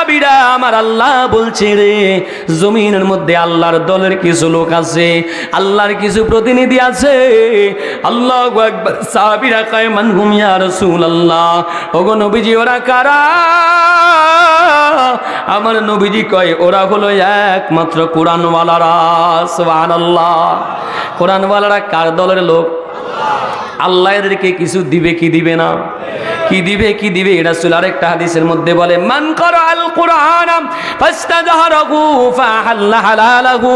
সাহাবীরা আমার আল্লাহ বলছে রে, জমিনের মধ্যে আল্লাহর দলের কিছু লোক আছে, আল্লাহর কিছু প্রতিনিধি আছে। আল্লাহ একবার সাহাবীরা কয় মানহুম ইয়া রাসূলুল্লাহ? ওগো নবীজি, ওরা কারা? আমার নবীজি কয়, ওরা হলো একমাত্র কোরআনওয়ালারা, সুবহানাল্লাহ। কোরআনওয়ালারা কার দলের লোক? আল্লাহ এদেরকে কিছু দিবে কি দিবে না? কি দিবে কি দিবে? ছিল আরেকটা হাদিসের মধ্যে বলে, মান আল কোরআন ফাস্তাজহারাহু ফাহাল্লা হালালাহু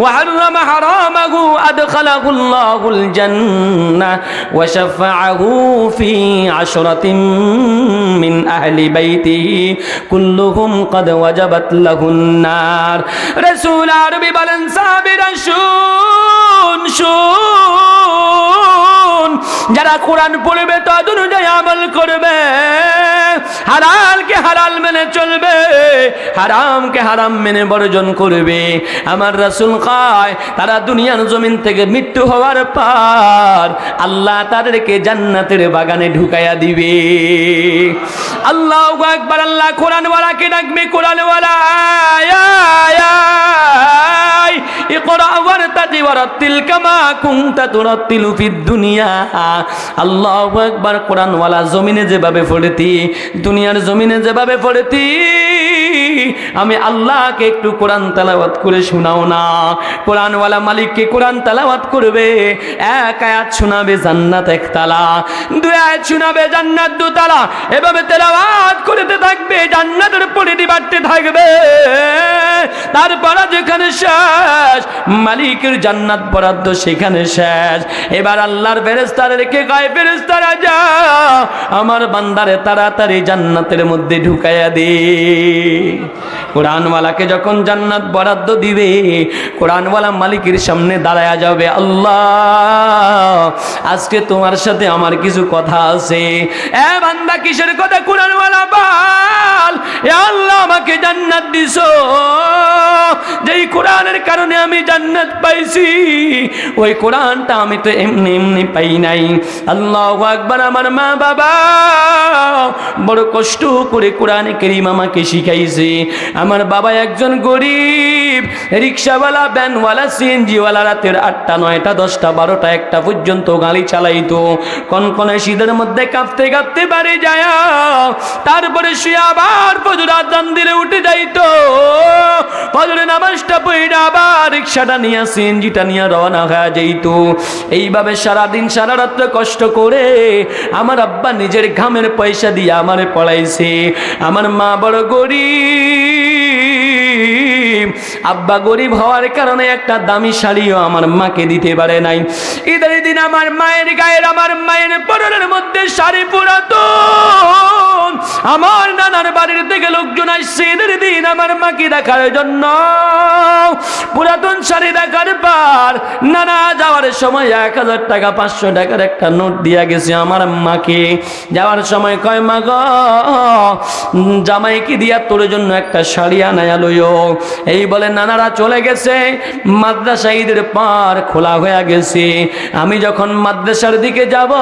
ওয়া হাররামা হারামাহু আদখালাহু আল্লাহুল জান্নাহ ওয়া শাফাআহু ফি আশরাতিন মিন আহলি বাইতিহি কুল্লুহুম কদ ওয়াজাবাত লাহুন নার। রাসূল আরবি বলেন, সাহাবীরা, শুন শুন। যারা কোরআন পড়বে তদ অনুযায়ী আমল করবে। হালালকে হারাল মেনে চলবে, হারামকে হারাম মেনে বর্জন করবে। আমার রাসূল কয়, তারা দুনিয়ার জমিন থেকে মৃত্যু হওয়ার পর আল্লাহ তাদেরকে জান্নাতের বাগানে ঢুকাইয়া দিবে। আল্লাহ একবার আল্লাহ কোরআনওয়ালাকে ডাকবে, কোরআনওয়ালা আল্লাহ একবার কোরআনওয়ালা জমিনে যেভাবে পড়েতি দুনিয়ার জমিনে যেভাবে পড়েতি আমি আল্লাহকে একটু কোরআন তেলাওয়াত করে শোনাও না। কোরআন ওয়ালা মালিককে কোরআন তেলাওয়াত করবে। এক আয়াত শোনাবে জান্নাত একতলা, দুই আয়াত শোনাবে জান্নাত দুতলা। এভাবে তেলাওয়াত করতে থাকবে, জান্নাতের পরিধি বাড়তে থাকবে। তারপরে যেখানে শেষ, মালিকের জান্নাত বরাদ্দ সেখানে শেষ। এবার আল্লাহর ফেরেস্তারে রেখে গায়ে ফেরেস্তারা যা, আমার বান্দারে তাড়াতাড়ি জান্নাতের মধ্যে ঢুকাইয়া দে। কোরআনওয়ালাকে যখন জান্নাত বরাদ্দ দিবে, কোরআনওয়ালা মালিকের সামনে দাঁড়ায়া যাবে, আল্লাহ, আজকে তোমার সাথে আমার কিছু কথা আছে। এ বান্দা, কিসের কথা? কোরআনওয়ালা বল, এ আল্লাহ আমাকে জান্নাত দিছো। যেই কোরআনের কারণে আমি জান্নাত পাইছি, ওই কোরআনটা আমি তো এমনি এমনি পাই নাই। আল্লাহ আকবার, আমার মা বাবা বড় কষ্ট করে কোরআনে কেরিম আমাকে শিখাইছে। আমার বাবা একজন গরিব। রিক্সাওয়ালা, ভ্যানওয়ালা, সিএনজিওয়ালা, রাতের আটটা, নয়টা, দশটা, বারোটা, একটা পর্যন্ত গাড়ি চালাইতো। কনকনে শীতের মধ্যে কাঁপতে কাঁপতে বাড়ি যায়। তারপরে সে আবার ফজর আজান দিলে উঠে যাইতো। ফজরে নামাজটা পড়ে আবার রিক্সাটা নিয়ে, সিএনজিটা নিয়ে রওনা হয়ে যাইতো। এইভাবে সারাদিন, সারা রাত্রে কষ্ট করে আমার আব্বা নিজের ঘামের পয়সা দিয়ে আমারে পড়াইছে। আমার মা বড় গরিব। আব্বা গরিব হওয়ার কারণে একটা দামি শাড়িও আমার মাকে দিতে পারে নাই। ঈদের দিন আমার মায়ের গায়ের, আমার মায়ের পরনের মধ্যে শাড়ি পুরাতন। আমার নানার বাড়ির থেকে লোকজন আসছে ঈদের দিন আমার মাকে দেখার জন্য। পুরাতন শাড়ি দেখার পর নানা যাওয়ার সময় এক হাজার টাকা, পাঁচশো টাকার একটা নোট দিয়া গেছে আমার মাকে যাওয়ার সময় কয়, মা গো, জামাইকে দিয়া তোর জন্য একটা শাড়ি আনায়া লইও। এই বলে নানারা চলে গেছে। মাদ্রাসা ঈদের পার খোলা হয়ে গেছে। আমি যখন মাদ্রাসার দিকে যাব,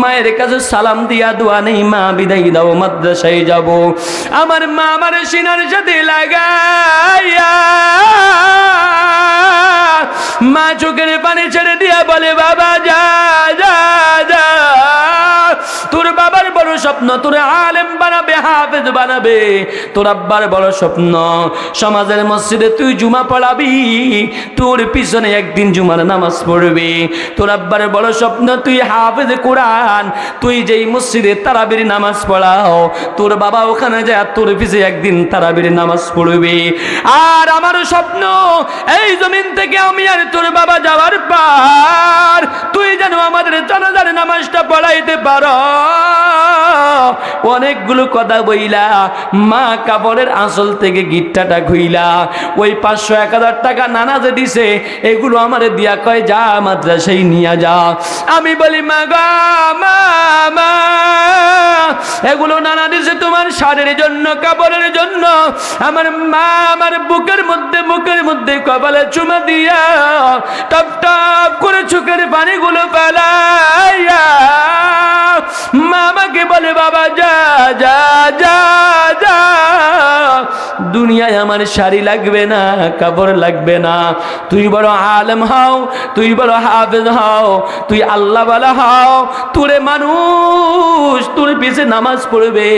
মায়ের কাছে সালাম দিয়া দোয়া নেই, মা, বিদায় দাও, মাদ্রাসায় যাব। আমার মা আমার সিনার সাথে লাগাইয়া মা চোখের পানি ছেড়ে দিয়া বলে বাবা যা যা যা। তোর বাবার বড় স্বপ্ন, তোর আলেম বানাবে, হাফেজ বানাবে। তোর আব্বার বড় স্বপ্ন, সমাজের মসজিদে তুই জুমা পড়াবি, তোর পিছনে একদিন জুমার নামাজ পড়বি। তোর আব্বার বড় স্বপ্ন, তুই হাফেজ কোরআন, তুই যেই মসজিদে তারাবির নামাজ পড়াও, তোর বাবা ওখানে যায়, তোর পিছে একদিন তারাবির নামাজ পড়বি। আর আমার স্বপ্ন, এই জমিন থেকে আমি আর তোর বাবা যাওয়ার পার, তুই যেন আমাদের জানাজার নামাজটা পড়াইতে পারো অনেকগুলো কথা বইলা, মা কাপড়ের আঁচল থেকে গিট্টাটা ঘুইলা ওই পাঁচশো এক হাজার টাকা নানা যে দিছে, এগুলো আমারে দিয়া কয়, যা মাদ্রাসায় নিয়ে যা। আমি বলি, মা গা, মা এগুলো নানা দিছে তোমার শাড়ির জন্য, কাপড়ের জন্য। আমার মা আমার বুকের মধ্যে মুখের মধ্যে কপালে চুমা দিয়া, টপ টপ করে চোখের পানিগুলো ফেলাইয়া মা আমাকে বলে বাবা যা যা যা দুনিয়ায় আমার শাড়ি লাগবে না, কাপড় লাগবে না। তুই বড় আলেম হও, তুই বড় হাফেজ হও, তুই আল্লাহ বালা হও। তোরে মানুষ, তোর পিছে নামাজ পড়বে,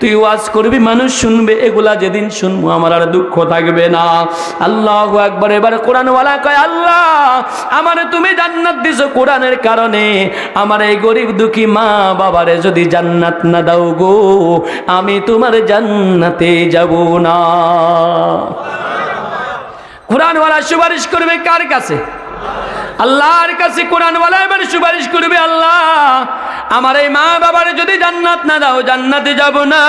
তুই ওয়াজ করবি, মানুষ শুনবে, এগুলা যেদিন শুনব আমার আর দুঃখ থাকবে না। আল্লাহ একবার এবার কোরআনওয়ালা কয়, আল্লাহ, আমার তুমি জান্নাত দিছো কোরআনের কারণে। আমার এই গরিব দুঃখী মা বাবারে যদি জান্নাত না দাও গো, আমি তোমার জান্নাতে যাব না। কোরআনওয়ালা সুপারিশ করবে কার কাছে? আল্লাহর কাছে কোরআনওয়ালা এবার সুপারিশ করবে আল্লাহ। আমার এই মা বাবার যদি জান্নাত না দাও, জান্নাতে যাব না।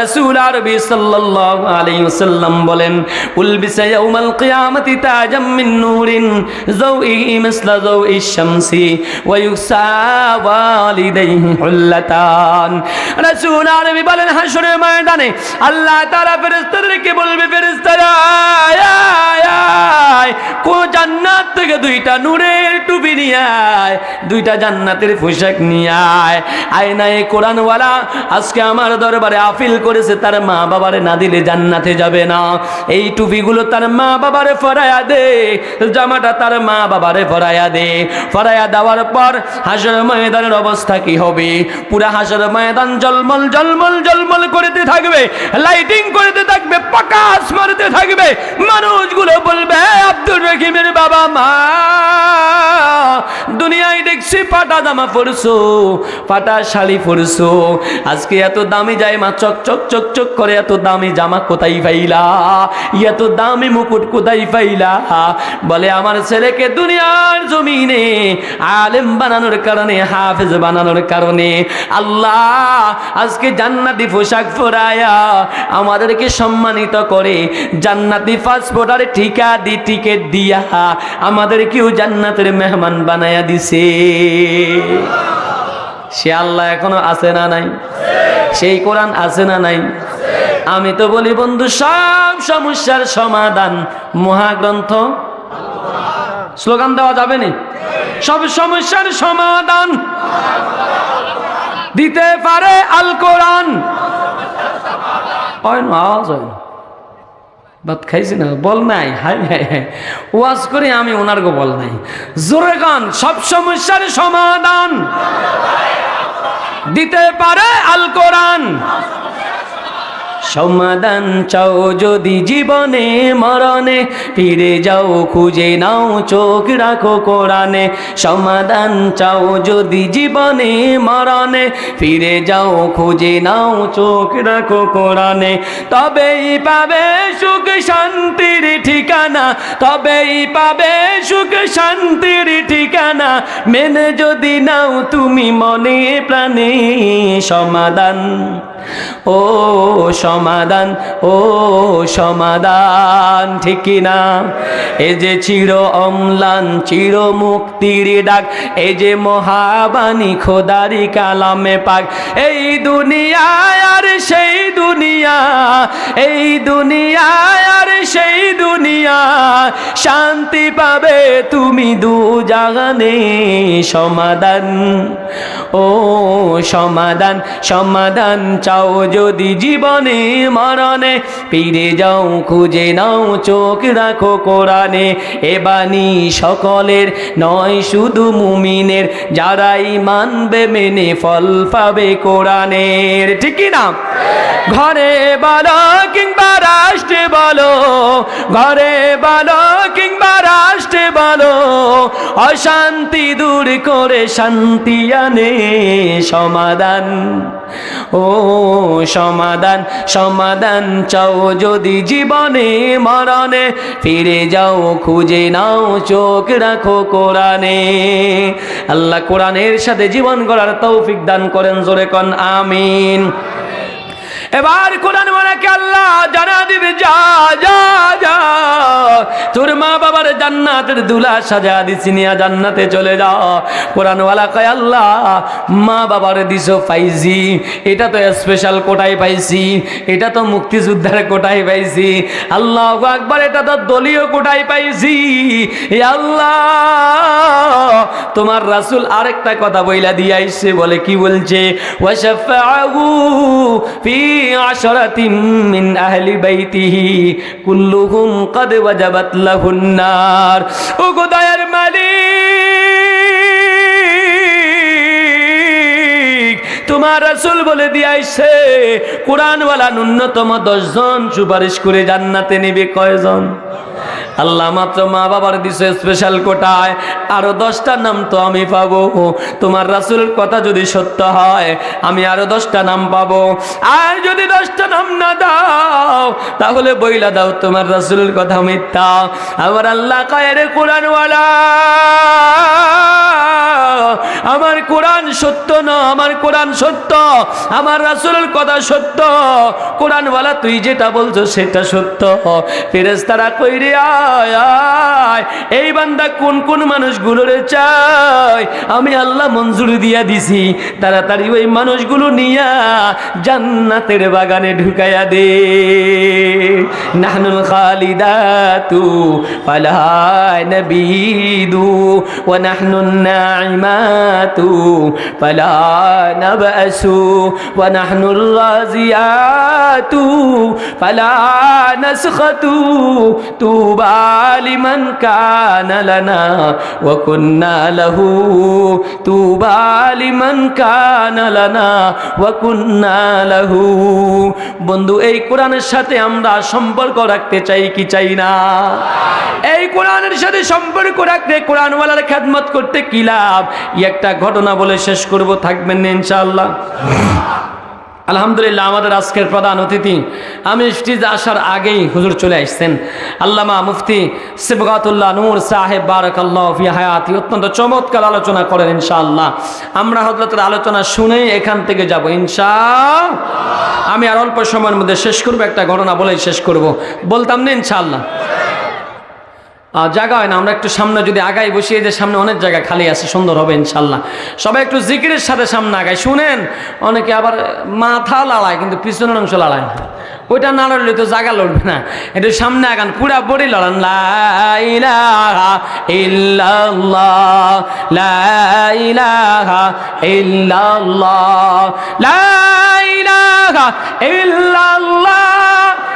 রাসূল আরবি সাল্লাল্লাহু আলাইহি ওয়াসাল্লাম বলেন উলবিসা ইয়াউমাল কিয়ামাতি তাজাম মিন নূরিন যাওইহি মিসলা যাওই শামসি, ওয়া ইউসা ওয়ালিদাইহি হুল্লাতান। রাসূল আরবি বলেন হাশরের ময়দানে আল্লাহ তাআলা ফেরেশতাদেরকে বলবে, ফেরেশতারা কো জান্নাত থেকে দুইটা নূরের টুপি নিয়ে আয়, দুইটা জান্নাতের পোশাক নিয়ে আয় আয় না কোরআনওয়ালা, আজকে আমার দরবারে আপিল করেছে, তার মা না দিলে জান্নাতে যাবে না। এই টুপিগুলো তার মা বাবারে দে, জামাটা তার মা বাবারে দে। দেওয়ার পর হাসর ময়দানের অবস্থা কি হবে? পুরা হাসর ময়দান জলমল জলমল জলমল করতে থাকবে লাইটিং করতে থাকবে, প্রকাশ মারতে থাকবে। মানুষগুলো বলবে আব্দুর রহিমের বাবা মা, দুনিয়ায় দেখছি পাটা জামা পরছো। পাটা শাড়ি পরছো আজকে এত দামি জামা, চক চক চক চক করে এত দামি জামা কোথায় পাইলা? এত দামি মুকুট কোথায় পাইলা? বলে আমার ছেলেকে দুনিয়ার জমিনে আলেম বানানোর কারণে, হাফেজ বানানোর কারণে। আল্লাহ, আজকে জান্নাতি পোশাক পরায়া আমাদেরকে সম্মানিত করে, জান্নাতি পাসপোর্ট আর টিকা দি, টিকেট দিয়া আমাদেরকেও জান্নাতের মেহমান বানায়া দিছে। সে আল্লাহ এখনও আছে না নাই? সেই কোরআন আছে না নাই? আমি তো বলি, বন্ধু, সব সমস্যার সমাধান মহাগ্রন্থ। স্লোগান দেওয়া যাবে না? সব সমস্যার সমাধান দিতে পারে আল কোরআন। হয় না ভাত খাইছি না, বল নাই, হাই হাই হাই। ওয়াজ করে আমি ওনার গো বল নাই। জোরে গান, সব সমস্যার সমাধান। দিতে পারে আল কোরআন। সমাধান চাও যদি জীবনে মরণে, ফিরে যাও, খুঁজে নাও, চোখ রাখো কোরআনে। সমাধান চাও যদি জীবনে মরণে, ফিরে যাও, খুঁজে নাও, চোখ রাখো কোরআনে। তবেই পাবে সুখ শান্তির ঠিকানা, তবেই পাবে সুখ শান্তির ঠিকানা। মেনে যদি নাও তুমি মনে প্রাণে সমাধান। ও সমাধান ও সমাধান ঠিক না? এ যে চির অম্লান, চির মুক্তির ডাক এ যে মহাবাণী, খোদারি কালামে পাক, এই দুনিয়ায় আর সেই দুনিয়া, এই দুনিয়ায় আর সেই দুনিয়া, শান্তি পাবে তুমি দু জাগানে সমাধান ও সমাধান সমাধান চাও যদি জীবনে মরণে ফিরে যাও, খুঁজে নাও, চোখ রাখো কোরআনে। এ বাণী সকলের নয়, শুধু মুমিনের। যারাই মানবে, মেনে ফল পাবে কোরআনের। ঠিক না? ঘরে বলো কিংবা রাষ্ট্রে বলো, ঘরে বলো কিংবা রাষ্ট্রে বলো, অশান্তি দূর করে শান্তি আনে সমাধান। ও সমাধান সমাধান চাও যদি জীবনে মরণে। ফিরে যাও, খুঁজে নাও, চোখ রাখো কোরআনে। আল্লাহ কোরআনের সাথে জীবন গড়ার তৌফিক দান করেন, জোরে কন, আমিন। এবার কোরআন মানাকে আল্লাহ জানা দিবে, যা যা যা। তোর মা বাবার জান্নাতের দুলা সাজা দিছি, নিয়া জান্নাতে চলে যাও কোরআনওয়ালা কয়, আল্লাহ, মা বাবার দিছো পাইছি এটা তো স্পেশাল কোটায় পাইছি, এটা তো মুক্তিযোদ্ধার কোটায় পাইছি। আল্লাহ আকবার, এটা তো দলীয় কোটায় পাইছি। আল্লাহ, তোমার রাসূল আরেকটা কথা বইলা দিয়ে আইছে, বলে কি বলছে? ওয়াশাফাহু ফি তোমার রাসূল বলে দিয়াইছে কোরআনওয়ালা ন্যূনতম দশজন সুপারিশ করে জান্নাতে নেবে কয়জন? আল্লাহ মাত্র মা বাবার দিছে স্পেশাল কোটায়। আরও দশটা নাম তো আমি পাবো। তোমার রাসুলের কথা যদি সত্য হয়, আমি আরও দশটা নাম পাবো। আর যদি দশটা নাম না দাও, তাহলে বইলা দাও তোমার রাসুলের কথা মিথ্যা। আমার আল্লাহ কায়ের কোরআনওয়ালা আমার কোরআন সত্য না, আমার কোরআন সত্য, আমার রাসুলের কথা সত্য। কোরআনওয়ালা, তুই যেটা বলছো সেটা সত্য। ফেরেস্তারা কইরে, আয় এই বান্দা কোন কোন মানুষগুলোরে চাই আমি আল্লাহ মঞ্জুরি দিয়া দিছি, তাড়াতাড়ি ওই মানুষগুলো নিয়া জান্নাতের বাগানে ঢুকাইয়া দে। নাহনুল খালিদাতু ফালাহায় নবীদু, ওয়া নাহনুন নাইমাতু ফালা নাবআসু ওয়া নাহনুর রাজিয়াতু ফালা নাসখাতু তুবা লিমান কানা লানা ওয়া কুন্না লাহু তুবা লিমান কানা লানা বন্ধু, এই কোরআনের সাথে আমরা সম্পর্ক রাখতে চাই কি চাই না? এই কোরআনের সাথে সম্পর্ক রাখতে কোরআনওয়ালার খেদমত করতে কি ই একটা ঘটনা বলে শেষ করব, থাকবেন না ইনশাআল্লাহ। আলহামদুলিল্লাহ আমাদের আজকের প্রধান অতিথি আমি স্টেজে আসার আগেই হুজুর চলে আসছেন। আল্লামা মুফতি সিবগাতুল্লাহ নূর সাহেব বারাকাল্লাহ হায়াতি, অত্যন্ত চমৎকার আলোচনা করেন ইনশাআল্লাহ। আমরা হজরতের আলোচনা শুনেই এখান থেকে যাব ইনশা আমি আর অল্প সময়ের মধ্যে শেষ করব, একটা ঘটনা বলেই শেষ করব। বলতাম না ইনশাআল্লাহ। জায়গা হয় না, আমরা একটু সামনে যদি আগাই, বসিয়ে যে সামনে অনেক জায়গা খালি আছে, সুন্দর হবে ইনশাল্লাহ সবাই একটু জিকিরের সাথে সামনে আগায়। শুনেন, অনেকে আবার মাথা লাড়ায় কিন্তু পিছনের অংশ লাড়ায় না। ওইটা না লড়লে তো জায়গা লড়বে না। একটু সামনে আগান, পুরা বড়ি লড়ান। লাইলাহা ইল্লাল্লাহ।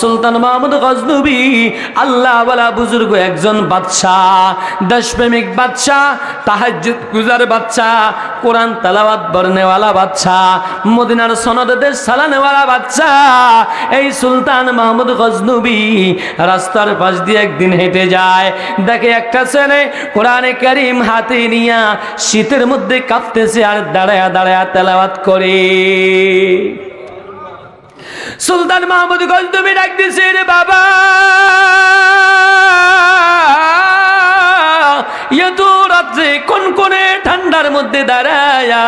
সুলতান মাহমুদ গজনবী ওয়ালা বুজুর্গ একজন বাদশাহ, দেশপ্রেমিক বাদশাহ, তাহাজ্জুদ গুজার বাদশাহ, কোরআন তালাওয়াত বর্ণেওয়ালা বাদশাহ, মদিনার সনদ দেশ সালানেওয়ালা বাদশাহ। এই সুলতান মাহমুদ গজনবী রাস্তার পাশ দিয়ে একদিন হেঁটে যায়, দেখে একটা ছেলে কোরআনে করিম হাতে নিয়া শীতের মধ্যে কাঁপতেছে আর দাঁড়ায়া দাঁড়ায়া তেলাওয়াত করে। সুলতান মাহমুদ গজনবী ডাক দিছে রে বাবা, এত রাত্রে কোন কোনে ঠান্ডার মধ্যে দাঁড়ায়া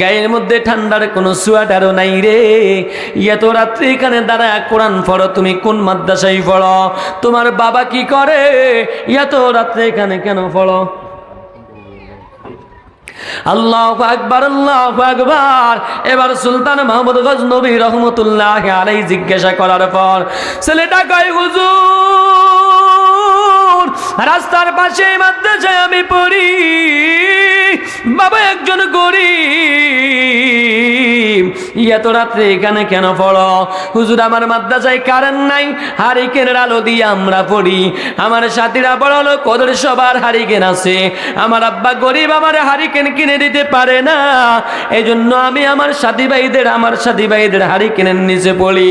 গায়ের মধ্যে ঠান্ডার কোনো সোয়াটারও নাই রে। এত রাত্রে এখানে দাঁড়ায় কোরআন পড়ো, তুমি কোন মাদ্রাসায় পড়ো? তোমার বাবা কি করে? এত রাত্রে এখানে কেন পড়ো? আল্লাহ আকবার আল্লাহ আকবার। এবার সুলতান মাহমুদ গজনবী রহমতুল্লাহ আলাই জিজ্ঞাসা করার পর, ছেলেটা কয়, হুজুর রাস্তার পাশে মাদ্রাসায় আমি পড়ি। বাবা একজন গরিব। এত রাত্রে এখানে কেন পড়ো? হুজুর, আমার মাদ্রাসায় কারেন্ট নাই, হারিকেনের আলো দিয়ে আমরা পড়ি। আমার সাথীরা বড় হলো ওদের সবার হারিকেন আছে। আমার আব্বা গরিব, আমার হারিকেন কিনে দিতে পারে না। এই জন্য আমি আমার সাথী ভাইদের আমার সাথী ভাইদের হারিকেনের নিচে পড়ি।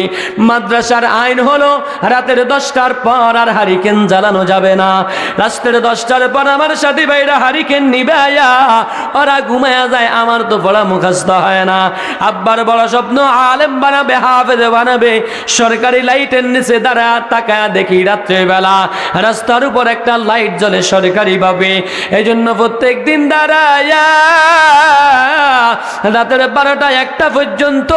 মাদ্রাসার আইন হলো, রাতের দশটার পর আর হারিকেন জ্বালানো যাবে না। রাস্তের দশটার পর আমার সাথী ভাইরা হারিকেন নিবে আয়া ওরা ঘুমায়া যায়, আমার তো পড়া মুখস্থ হয় না। আব্বার বড় স্বপ্ন, আলেম বানাবে, হাফেজে বানাবে, সরকারি লাইটের নিচে দাঁড়া তাকায়া দেখি রাত্রেবেলা। রাস্তার উপর একটা লাইট জ্বলে সরকারি ভাবে এই জন্য প্রত্যেক দিন দাঁড়ায়া, রাতের বারোটা একটা পর্যন্ত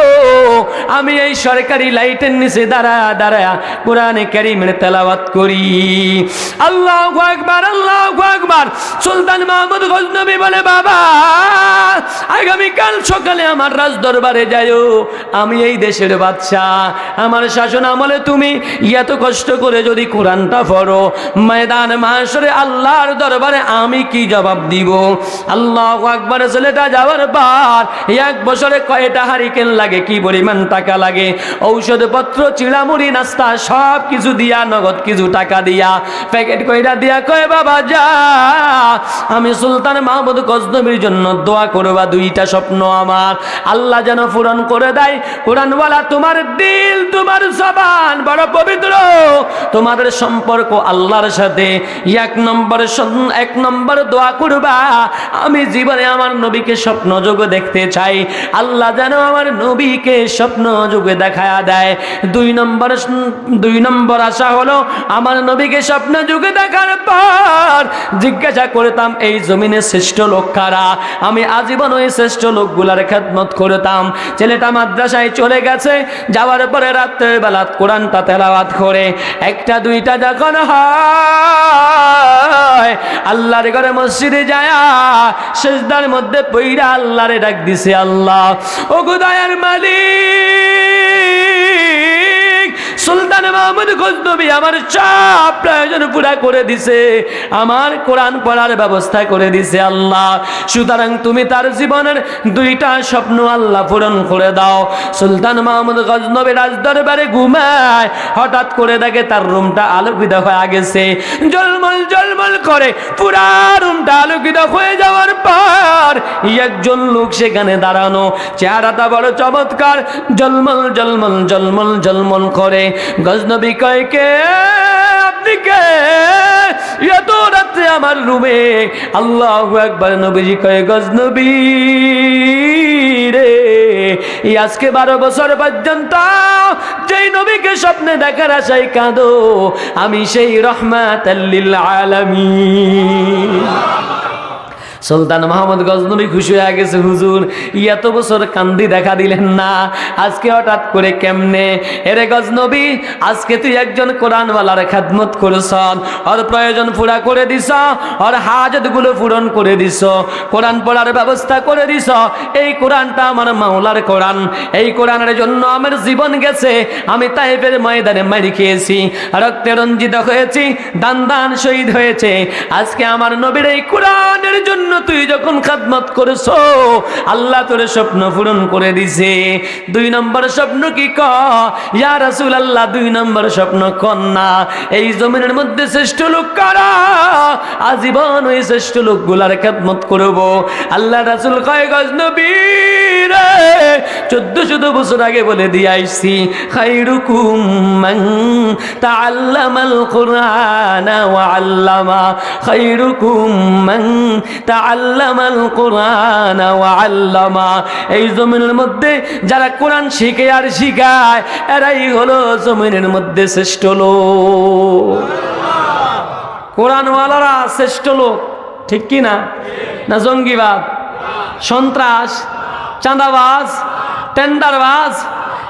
আমি এই সরকারি লাইটের নিচে দাঁড়া দাঁড়ায়া কোরআনে ক্যারিমের তেলাওয়াত করি। আল্লাহ আকবার, আল্লাহ আকবার। সুলতান মাহমুদ গজনবী বলে, বাবা, আগামীকাল সকালে আমার যাইও। আমি এই দেশের বাদশা আমার শাসন আমলে তুমি এত কষ্ট করে যদি কোরআনটা ময়দান মাসরে আল্লাহর দরবারে আমি কি জবাব দিব? আল্লাহ ছেলেটা যাওয়ার পর এক বছরে কয়টা হারিকেন লাগে, কি পরিমাণ টাকা লাগে? ঔষধপত্র, চিড়ামুড়ি, নাস্তা সব কিছু দিয়া, নগদ কিছু টাকা দিয়া, প্যাকেট কইরা দিয়া কয়, বাবা, যা। আমি সুলতান মাহমুদ গজনবীর জন্য দোয়া করবা, দুইটা স্বপ্ন আমার। আল্লাহ যেন পূরণ করে দেয়। কোরআনওয়ালা তোমার দিল, তোমার জবান, বড় পবিত্র। তোমাদের সম্পর্ক আল্লাহর সাথে। এক নম্বর এক নম্বর দোয়া করবা। আমি জীবনে আমার নবীকে স্বপ্ন যোগে দেখতে চাই। আল্লাহ যেন আমার নবীকে স্বপ্ন যোগে দেখায়া দেয়। দুই নম্বর দুই নম্বর আশা হলো, আমার নবীকে স্বপ্ন যুগে দেখার পর জিজ্ঞাসা করতাম, এই জমিনে শ্রেষ্ঠ লোক কারা? আমি আজীবন ওই শ্রেষ্ঠ লোকগুলার খেদমত করতাম। ছেলেটা মাদ্রাসায় চলে গেছে, যাওয়ার পরে রাত্রের বেলা কোরআনটা তেলাওয়াত করে। একটা, দুইটা যখন হয়, আল্লাহর ঘরে মসজিদে যায়া, সেজদার মধ্যে পইরা আল্লাহরে ডাক দিছে আল্লাহ। ও গুদায়ের মালিক সুলতান মাহমুদ গজনবী আমার সব প্রয়োজন পুরা করে দিছে। আমার কোরআন পড়ার ব্যবস্থা করে দিছে আল্লাহ। সুতরাং তুমি তার জীবনের দুইটা স্বপ্ন আল্লাহ পূরণ করে দাও। সুলতান মাহমুদ গজনবী রাজদরবারে ঘুমায়, হঠাৎ করে দেখে তার রুমটা আলোকিত হয়ে গেছে। জলমল জলমল করে পুরা রুমটা আলোকিত হয়ে যাওয়ার পর একজন লোক সেখানে দাঁড়ানো। চেহারাটা বড় চমৎকার। জলমল জলমল জলমল জলমল করে গজনবী কয়কে আপনি কে? এত রাত্রে আমার রুমে আল্লাহ একবার নবীজি কয়ে গজনবী রে। আজকে বারো বছর পর্যন্ত যেই নবীকে স্বপ্নে দেখার আশায় কাঁদো, আমি সেই রহমাত আলমী সুলতান মোহাম্মদ গজনবী খুশি হয়ে গেছে, হুজুর, এত বছর কান্দি দেখা দিলেন না, আজকে হঠাৎ করে কেমনে? এরে গজনবী, আজকে তুই একজন কোরআনওয়ালার খাদমত করেছ, ওর প্রয়োজন পুরা করে দিস ওর হাজতগুলো পূরণ করে দিস কোরআন পড়ার ব্যবস্থা করে দিস এই কোরআনটা আমার মাওলার কোরআন, এই কোরআনের জন্য আমার জীবন গেছে, আমি তাইফের ময়দানে মারি খেয়েছি, রক্তে রঞ্জিত হয়েছি, দান দান শহীদ হয়েছে, আজকে আমার নবীর এই কোরআনের জন্য তুই যখন খাদমত করেছ, আল্লাহ তোর স্বপ্ন পূরণ করে দিছে। দুই নম্বর স্বপ্ন কি ক? ইয়া আল্লাহ দুই নম্বর স্বপ্ন কন্যা। এই জমিনের মধ্যে শ্রেষ্ঠ লোক কারা? আজীবন ওই শ্রেষ্ঠ লোকগুলার খেদমত করব। আল্লাহ রাসূল কয়, গজ নবী রে, চোদ্দ শত বছর আগে বলে দিয়ে আইসি খাইরুকুম তাআল্লামাল কুরআন ওয়া আল্লামা, খাইরুকুম মান তাআল্লামাল কুরআন আল্লামা। এই জমিনের মধ্যে যারা কোরআন শিখে আর শিখায়, এরাই হলো জমিনের মধ্যে শ্রেষ্ঠ লোক। কোরআনওয়ালারা শ্রেষ্ঠ লোক, ঠিক কি না? না জঙ্গিবাদ? সন্ত্রাস? চাঁদাবাজ? টেন্ডারবাজ?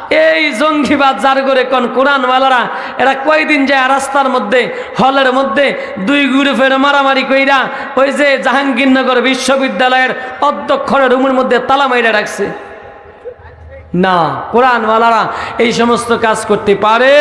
এই জঙ্গিবাদ যার করে কোন কোরআনওয়ালারা এরা কয়দিন যায় রাস্তার মধ্যে, হলের মধ্যে, দুই গ্রুপের মারামারি কইরা, ওই যে জাহাঙ্গীরনগর বিশ্ববিদ্যালয়ের অধ্যক্ষরের রুমের মধ্যে তালা মাইরা রাখছে। না কোরআনওয়ালারা এই সমস্ত কাজ করতে পারে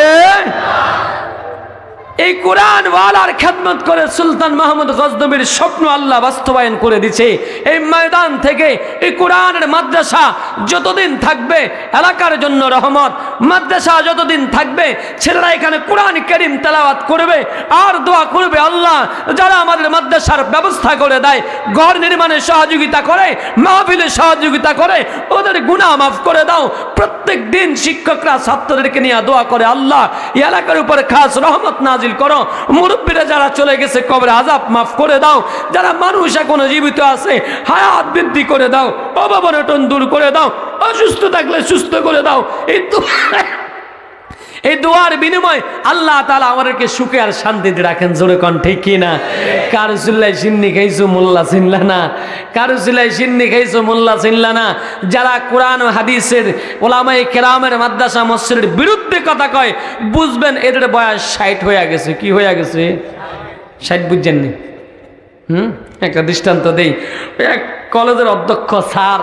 এই কোরআন ওয়ালার খেদমত করে সুলতান মাহমুদ গজনবীর স্বপ্ন আল্লাহ বাস্তবায়ন করে দিছে। এই ময়দান থেকে এই কোরআনের মাদ্রাসা যতদিন থাকবে, এলাকার জন্য রহমত। মাদ্রাসা যতদিন থাকবে, ছেলেরা এখানে কোরআন করিম তেলাওয়াত করবে, আর দোয়া করবে আল্লাহ। যারা আমাদের মাদ্রাসার ব্যবস্থা করে দেয়, ঘর নির্মাণে সহযোগিতা করে, মাহফিলে সহযোগিতা করে, ওদের গুনাহ মাফ করে দাও। প্রত্যেক দিন শিক্ষকরা, ছাত্রদেরকে নিয়ে দোয়া করে আল্লাহ। এলাকার উপরে খাস রহমত নাজিল করো। মুরব্বীরা যারা চলে গেছে, কবরে আজাব মাফ করে দাও। যারা মানুষ এখনও জীবিত আছে, হায়াত বৃদ্ধি করে দাও। অভাবনটন দূর করে দাও। অসুস্থ থাকলে সুস্থ করে দাও। এই এই দোয়ার বিনিময় আল্লাহ তালা আমাদেরকে সুখে আর শান্তিতে রাখেন, জোরে কন ঠিক কি না? কারও চিল্লাই সিন্নি খাইছো মোল্লা চিনলা না? কারও চিল্লাই সিন্নি খাইছো মোল্লা চিনলা না? যারা কোরআন হাদিসের ওলামাই কেরামের মাদ্রাসা মসজিদের বিরুদ্ধে কথা কয়, বুঝবেন এদের বয়স ষাট হয়ে গেছে। কি হয়ে গেছে? ষাট বুঝছেননি হুম? একটা দৃষ্টান্ত দেই। এক কলেজের অধ্যক্ষ স্যার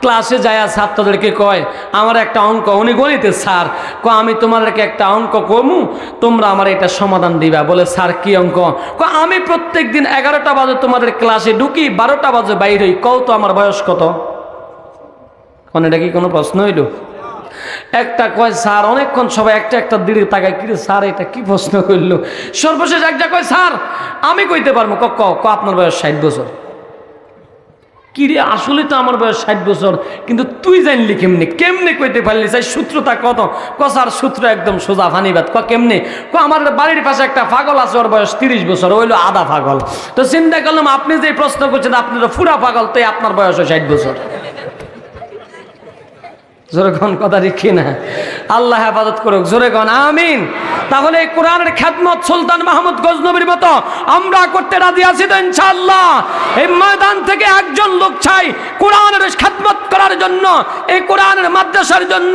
ক্লাসে যায় ছাত্রদেরকে কয়, আমার একটা অঙ্ক। উনি গণিতে স্যার ক আমি তোমাদেরকে একটা অঙ্ক কমু, তোমরা আমার এটা সমাধান দিবা। বলে, স্যার, কি অঙ্ক? ক আমি প্রত্যেক দিন এগারোটা বাজে তোমাদের ক্লাসে ঢুকি, বারোটা বাজে বাইর হই। কও তো আমার বয়স কত? কোন, এটা কি কোনো প্রশ্ন হইল? একটা কয়, স্যার, অনেকক্ষণ সবাই একটা একটা দিকে তাকায়। কিরে স্যার, এটা কি প্রশ্ন করল সর্বশেষ একটা কয়, স্যার, আমি কইতে পারব। ক ক, আপনার বয়স ষাট বছর। কি রে আসলে তো আমার বয়স ষাট বছর, কিন্তু তুই জানলি কেমনি? কেমনে কইতে পারলি? সেই সূত্রটা কত? কষার স্যার সূত্র একদম সোজা ফানিবাদ ক কেমনে? ক, আমার বাড়ির পাশে একটা পাগল আছে, ওর বয়স তিরিশ বছর ওইলো আধা পাগল। তো চিন্তা করলাম, আপনি যে প্রশ্ন করছেন আপনি তো ফুরা পাগল, তাই আপনার বয়সও ষাট বছর। জোরে গন কথা রেখি না আল্লাহ হেফাজত করুক, জোরে গন আমিন। তাহলে এই কোরআনের খ্যাতমত সুলতান মাহমুদ গজনবীর মতো আমরা করতে রাজি আছি তো ইনশাআল্লাহ। এই ময়দান থেকে একজন লোক চাই কোরআনের খ্যাতমত করার জন্য, এই কোরআনের মাদ্রাসার জন্য।